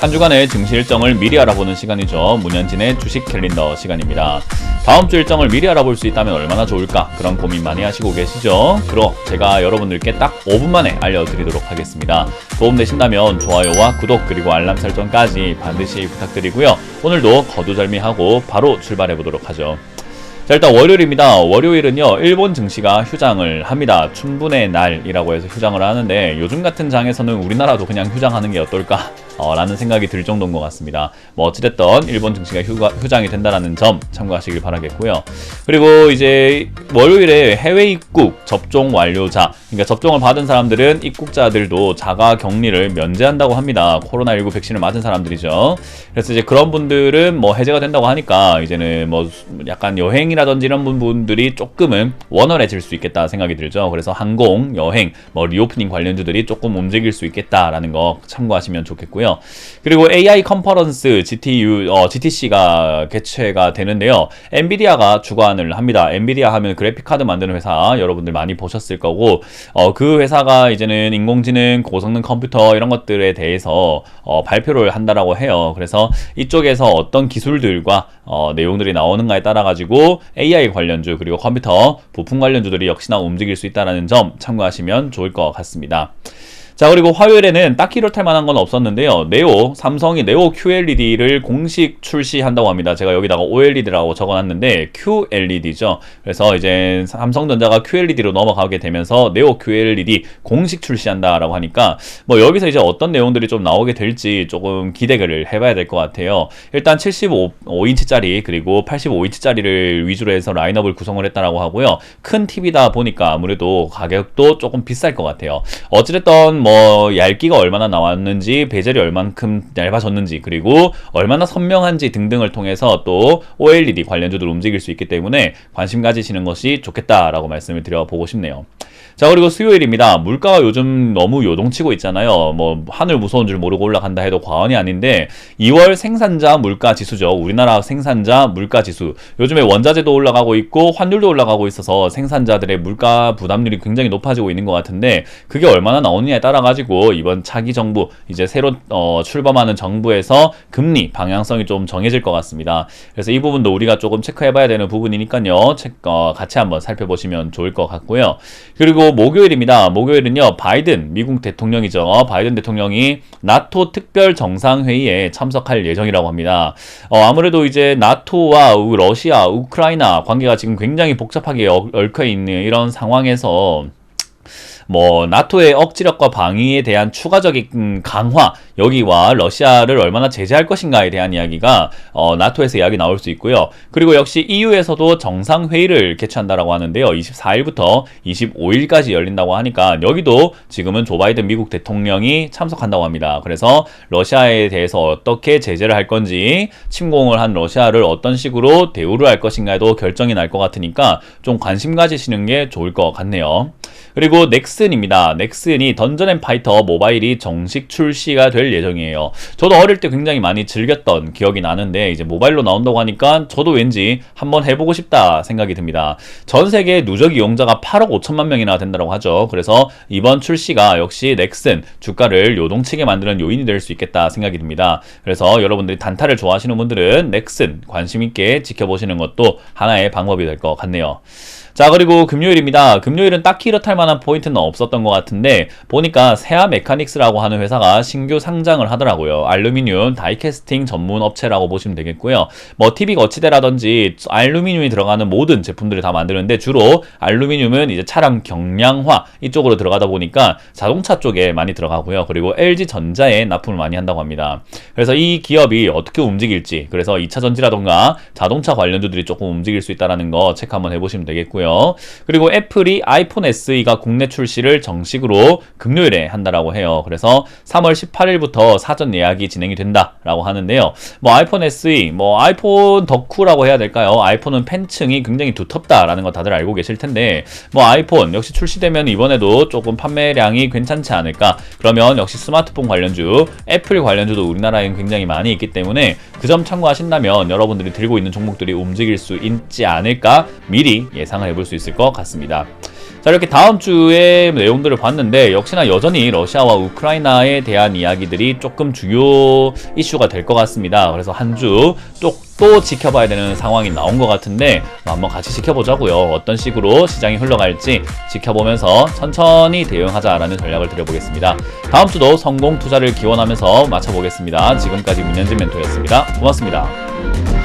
한 주간의 증시 일정을 미리 알아보는 시간이죠. 문현진의 주식 캘린더 시간입니다. 다음 주 일정을 미리 알아볼 수 있다면 얼마나 좋을까? 그런 고민 많이 하시고 계시죠? 그럼 제가 여러분들께 딱 5분 만에 알려드리도록 하겠습니다. 도움 되신다면 좋아요와 구독 그리고 알람 설정까지 반드시 부탁드리고요. 오늘도 거두절미하고 바로 출발해 보도록 하죠. 자 일단 월요일입니다. 월요일은요 일본 증시가 휴장을 합니다. 춘분의 날이라고 해서 휴장을 하는데 요즘 같은 장에서는 우리나라도 그냥 휴장하는 게 어떨까? 어, 라는 생각이 들 정도인 것 같습니다. 뭐 어찌됐든 일본 증시가 휴가, 휴장이 된다는 점 참고하시길 바라겠고요. 그리고 이제 월요일에 해외 입국 접종 완료자, 그러니까 접종을 받은 사람들은 입국자들도 자가 격리를 면제한다고 합니다. 코로나19 백신을 맞은 사람들이죠. 그래서 이제 그런 분들은 뭐 해제가 된다고 하니까 이제는 뭐 약간 여행이라든지 이런 분들이 조금은 원활해질 수 있겠다 생각이 들죠. 그래서 항공, 여행, 뭐 리오프닝 관련주들이 조금 움직일 수 있겠다라는 거 참고하시면 좋겠고요. 그리고 AI 컨퍼런스 GTU, 어, GTC가 개최가 되는데요. 엔비디아가 주관을 합니다. 엔비디아 하면 그래픽 카드 만드는 회사 여러분들 많이 보셨을 거고 어, 그 회사가 이제는 인공지능, 고성능 컴퓨터 이런 것들에 대해서 어, 발표를 한다라고 해요. 그래서 이쪽에서 어떤 기술들과 어, 내용들이 나오는가에 따라 가지고 AI 관련주 그리고 컴퓨터 부품 관련주들이 역시나 움직일 수 있다는 점 참고하시면 좋을 것 같습니다. 자 그리고 화요일에는 딱히 이렇할 만한 건 없었는데요. 네오 삼성이 네오 QLED를 공식 출시한다고 합니다. 제가 여기다가 OLED라고 적어놨는데 QLED죠. 그래서 이제 삼성전자가 QLED로 넘어가게 되면서 네오 QLED 공식 출시한다라고 하니까 뭐 여기서 이제 어떤 내용들이 좀 나오게 될지 조금 기대를 해봐야 될 것 같아요. 일단 75인치짜리 그리고 85인치짜리를 위주로 해서 라인업을 구성을 했다라고 하고요. 큰 TV다 보니까 아무래도 가격도 조금 비쌀 것 같아요. 어찌됐든 뭐 얇기가 얼마나 나왔는지 베젤이 얼만큼 얇아졌는지 그리고 얼마나 선명한지 등등을 통해서 또 OLED 관련주들 움직일 수 있기 때문에 관심 가지시는 것이 좋겠다라고 말씀을 드려보고 싶네요. 자 그리고 수요일입니다. 물가가 요즘 너무 요동치고 있잖아요. 뭐 하늘 무서운 줄 모르고 올라간다 해도 과언이 아닌데 2월 생산자 물가 지수죠. 우리나라 생산자 물가 지수. 요즘에 원자재도 올라가고 있고 환율도 올라가고 있어서 생산자들의 물가 부담률이 굉장히 높아지고 있는 것 같은데 그게 얼마나 나오느냐에 따라 가지고 이번 차기 정부 이제 새로 어, 출범하는 정부에서 금리 방향성이 좀 정해질 것 같습니다. 그래서 이 부분도 우리가 조금 체크해봐야 되는 부분이니까요. 체, 어, 같이 한번 살펴보시면 좋을 것 같고요. 그리고 목요일입니다. 목요일은요, 바이든, 미국 대통령이죠. 바이든 대통령이 나토 특별 정상회의에 참석할 예정이라고 합니다. 어, 아무래도 이제 나토와 러시아, 우크라이나 관계가 지금 굉장히 복잡하게 얽혀 있는 이런 상황에서 뭐 나토의 억지력과 방위에 대한 추가적인 강화 여기와 러시아를 얼마나 제재할 것인가에 대한 이야기가 어, 나토에서 이야기 나올 수 있고요. 그리고 역시 EU에서도 정상 회의를 개최한다라고 하는데요. 24일부터 25일까지 열린다고 하니까 여기도 지금은 조 바이든 미국 대통령이 참석한다고 합니다. 그래서 러시아에 대해서 어떻게 제재를 할 건지 침공을 한 러시아를 어떤 식으로 대우를 할 것인가에도 결정이 날 것 같으니까 좀 관심 가지시는 게 좋을 것 같네요. 그리고 넥슨입니다. 넥슨이 던전 앤 파이터 모바일이 정식 출시가 될 예정이에요. 저도 어릴 때 굉장히 많이 즐겼던 기억이 나는데 이제 모바일로 나온다고 하니까 저도 왠지 한번 해보고 싶다 생각이 듭니다. 전 세계 누적 이용자가 8억 5천만 명이나 된다고 하죠. 그래서 이번 출시가 역시 넥슨 주가를 요동치게 만드는 요인이 될 수 있겠다 생각이 듭니다. 그래서 여러분들이 단타를 좋아하시는 분들은 넥슨 관심 있게 지켜보시는 것도 하나의 방법이 될 것 같네요. 자 그리고 금요일입니다. 금요일은 딱히 이렇할 만한 포인트는 없었던 것 같은데 보니까 세아 메카닉스라고 하는 회사가 신규 상장을 하더라고요. 알루미늄 다이캐스팅 전문 업체라고 보시면 되겠고요. 뭐 TV 거치대라든지 알루미늄이 들어가는 모든 제품들을 다 만드는데 주로 알루미늄은 이제 차량 경량화 이쪽으로 들어가다 보니까 자동차 쪽에 많이 들어가고요. 그리고 LG 전자에 납품을 많이 한다고 합니다. 그래서 이 기업이 어떻게 움직일지 그래서 2차 전지라던가 자동차 관련주들이 조금 움직일 수 있다라는 거 체크 한번 해보시면 되겠고요. 있고요. 그리고 애플이 아이폰 SE가 국내 출시를 정식으로 금요일에 한다라고 해요. 그래서 3월 18일부터 사전 예약이 진행이 된다라고 하는데요. 뭐 아이폰 SE, 뭐 아이폰 덕후라고 해야 될까요? 아이폰은 팬층이 굉장히 두텁다라는 거 다들 알고 계실 텐데 뭐 아이폰 역시 출시되면 이번에도 조금 판매량이 괜찮지 않을까? 그러면 역시 스마트폰 관련주, 애플 관련주도 우리나라에 굉장히 많이 있기 때문에 그 점 참고하신다면 여러분들이 들고 있는 종목들이 움직일 수 있지 않을까 미리 예상을 해볼 수 있을 것 같습니다. 자 이렇게 다음 주의 내용들을 봤는데 역시나 여전히 러시아와 우크라이나에 대한 이야기들이 조금 주요 이슈가 될 것 같습니다. 그래서 한주또또 지켜봐야 되는 상황이 나온 것 같은데 한번 같이 지켜보자고요. 어떤 식으로 시장이 흘러갈지 지켜보면서 천천히 대응하자라는 전략을 드려보겠습니다. 다음 주도 성공 투자를 기원하면서 마쳐보겠습니다. 지금까지 민현진 멘토였습니다. 고맙습니다.